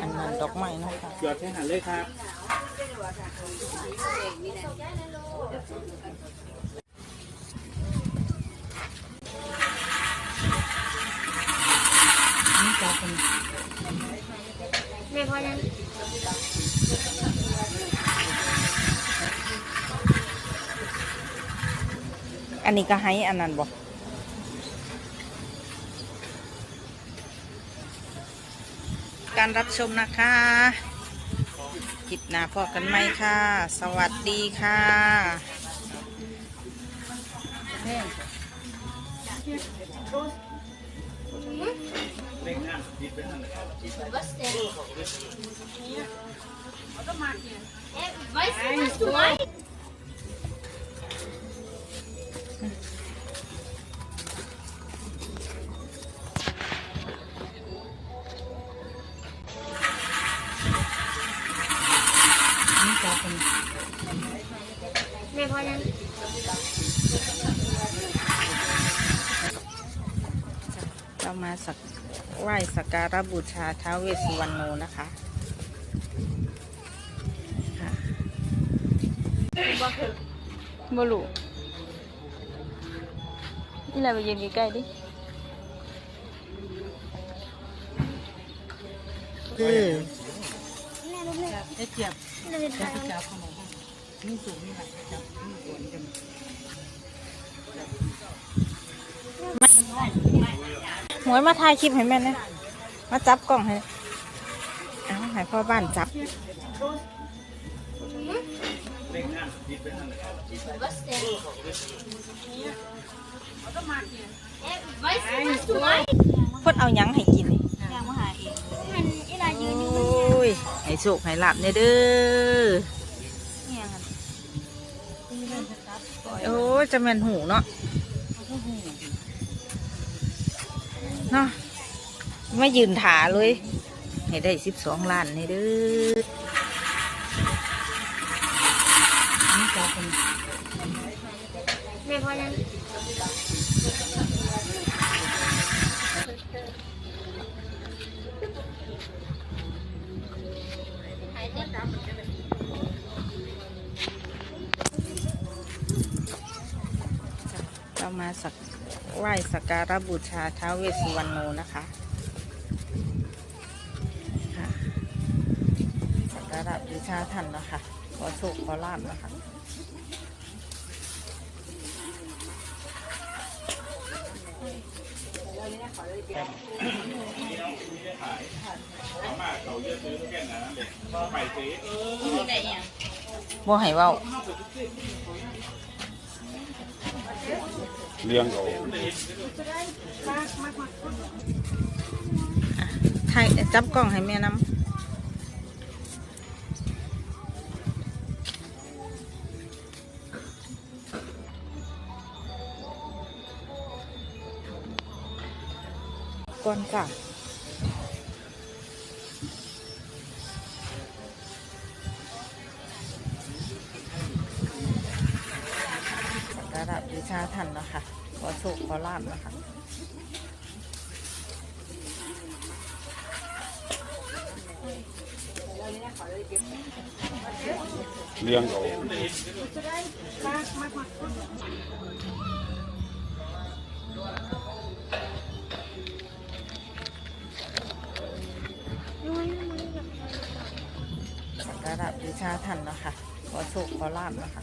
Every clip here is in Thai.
อันนั้นดอกไม้เนาะค่ะหยอดใช้หันเลยครับนี่จะเป็นแม่พอยังอันนี้ก็ให้อันนั้นบ่การรับชมนะคะคลิปหน้าพอกันไหมค่ะ สวัสดีค่ะ Weißt du, was du meinst? นี่ สักไหว้สักการะบูชาท้าวเวสสุวรรณโนนะคะค่ะบลูนี่อะไรไปยืนใกล้ๆดิ คือแม่รู้ไหมเจี๊ยบแม่เป็นใครจับขนมนี่สูงนี่แหละจับนี่สวนกัน หมวยมาถ่ายคลิปให้แม่นะมาจับกล้องให้เอาให้พ่อบ้านจับ Was denn? Äh, Weißt du, was du meinst? เพ่นเอาหยังให้กินนี่มันอีหายืนอยู่โอ้ยให้สุกให้หลับเนี่ยเด้อโอ้ยจะแมนหูเนาะ เนาะไม่ยืนถาเลย ให้ได้สิบสองล้านนี่เด้อแม่พอยังเรามาสัก ไหว้สักการะบูชาท้าวเวสสุวรรณโนนะคะสักการะบูชาท่านนะคะ ขอโชคขอลาบนะคะบ่ให้เว้า เลี้ยงเขาถ่ายจับกล้องให้แม่น้ำก่อนจ้ะสักการะบูชาท่านนะค่ะ อโชคขอลาบนะคะเลี้ยงเขาสักการะบูชาท่านนะคะขอโชคขอลาบนะคะ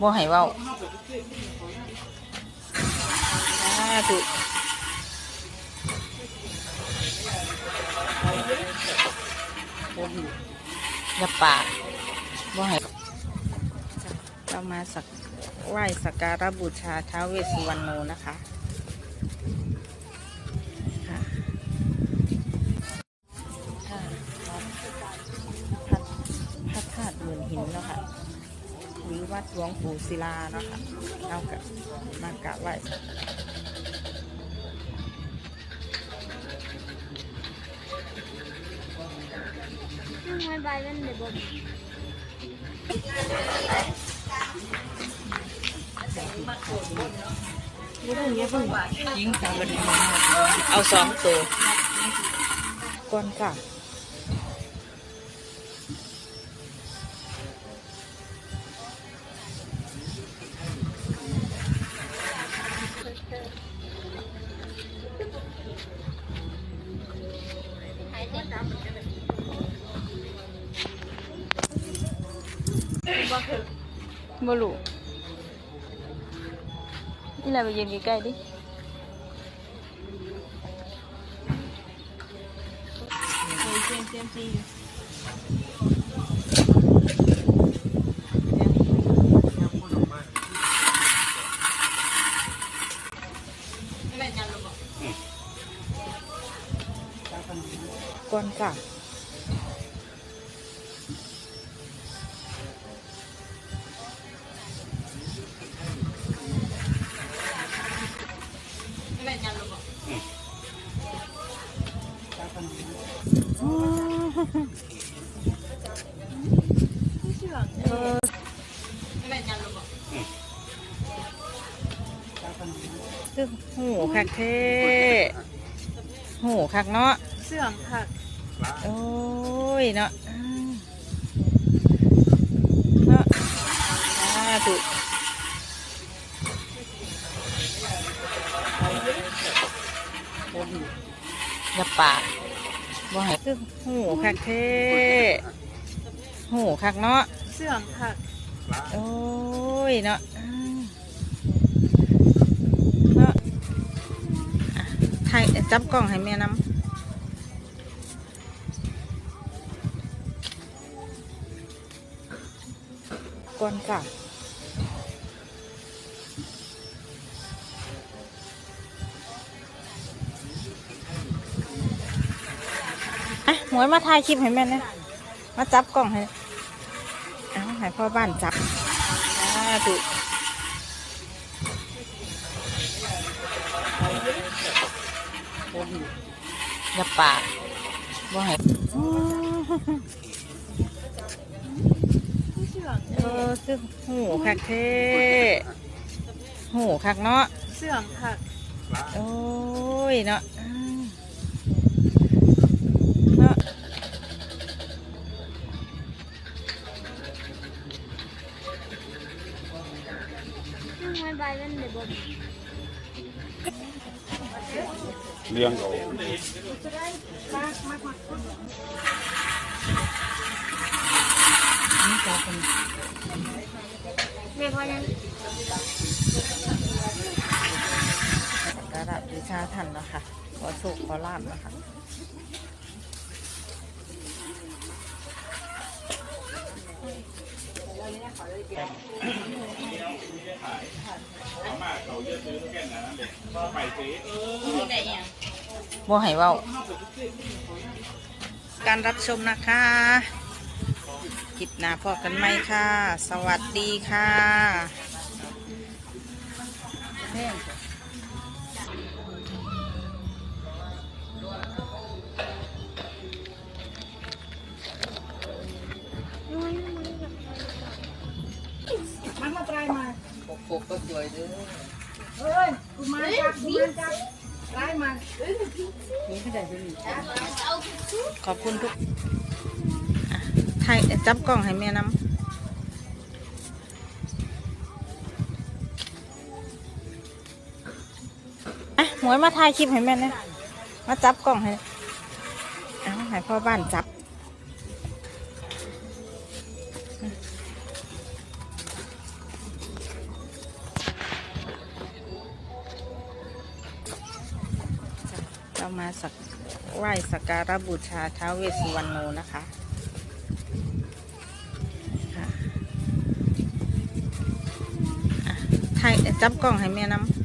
บ่ให้เว้าสาธุอย่าปากบ่ให้เรามาสักไหว้สักการะบูชาท้าวเวสสุวรรณโนนะคะ หลวงปู่ศิลาเนาะค่ะเอากะมากราบไหว้ซึ่งมันใบมันเดี๋ยวบ่มเอาสองตัวก่อนค่ะ บ่รู้นี่แหละไปยืนใกล้ๆดิก่อนค่ะเออคื อหูคักเท่หูคักเนาะเสื่อมค่ะโอ้ยเนาะ คือหูคักเท่หูคักเนาะเสื่อมค่ะโอ้ยเนาะอืมเนาะอะถ่ายจับกล้องให้แม่น้ำก่อนค่ะ อะหมวยมาถ่ายคลิปให้แม่นะมาจับกล้องให้เอาให้พ่อบ้านจับสาธุอย่าปากบ่ให้เออคือหูคักเท่หูคักเนาะเสื่อมค่ะโอ้ยเนาะ มันใบมันเดี๋ยวบ่มเลี้ยงเขาแม่พอยังสักการะบูชาท่านเนาะคะขอโชคขอลาบนะคะ บ่ให้เว้า การรับชมนะคะคลิปหน้าพอกันไหมค่ะ สวัสดีค่ะ ขอบคุณทุกอะถ่ายจับกล้องให้แม่น้ำอะหมวยมาถ่ายคลิปให้แม่นะมาจับกล้องให้เอาให้พ่อบ้านจับ เรามาสักไหว้สักการะบูชาท้าวเวสสุวรรณโนนะคะค่ะอะถ่ายจับกล้องให้แม่น้ำ